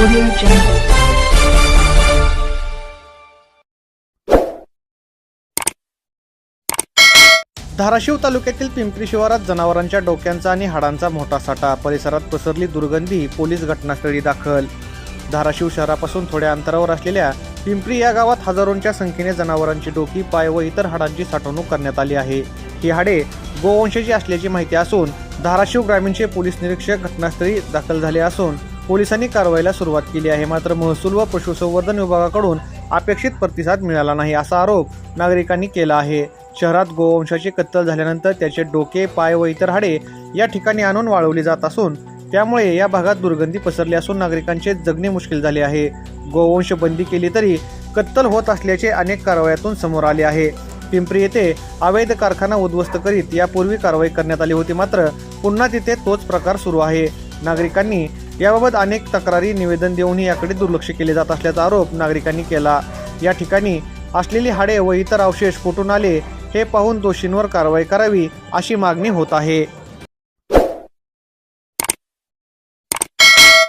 Audio Jungle. Dharashiv तालुक्यातील पिंपरी शिवारात जनावरांच्या डोक्यांचा आणि हाडांचा मोठा साठा परिसरात पसरली दुर्गंधी पोलीस घटनास्थळी दाखल धाराशिव शहरापासून थोड्या अंतरावर असलेल्या पिंपरी या गावात हजारोंच्या संख्येने जनावरांची डोकी पाय व इतर हाडांची साठवणूक करण्यात आली आहे ही हाडे गोवंशाची असल्याची माहिती असून धाराशिव ग्रामीणचे पोलीस निरीक्षक घटनास्थळी दाखल झाले असून पोलिसांनी कारवाईला सुरुवात केली आहे. मात्र महसूल व पशुसंवर्धन विभागाकडून अपेक्षित प्रतिसाद मिळाला नाही असा आरोप नागरिकांनी केला आहे. शहरात गोवंशाची कत्तल झाल्यानंतर त्याचे डोके पाय व इतर हाडे या ठिकाणी आणून वाळवली जात असून त्यामुळे या भागात दुर्गंधी पसरली असून नागरिकांचे जगणे मुश्किल झाले आहे. गोवंश बंदी केली तरी कत्तल होत असल्याचे अनेक कारवायातून समोर आले आहे. पिंपरी येथे अवैध कारखाना उद्ध्वस्त करीत यापूर्वी कारवाई करण्यात आली होती मात्र पुन्हा तिथे तोच प्रकार सुरू आहे. नागरिकांनी याबाबत अनेक तक्रारी निवेदन देऊनही याकडे दुर्लक्ष केले जात असल्याचा आरोप नागरिकांनी केला. या ठिकाणी असलेली हाडे व इतर अवशेष कुठून आले हे पाहून दोषींवर कारवाई करावी अशी मागणी होत आहे.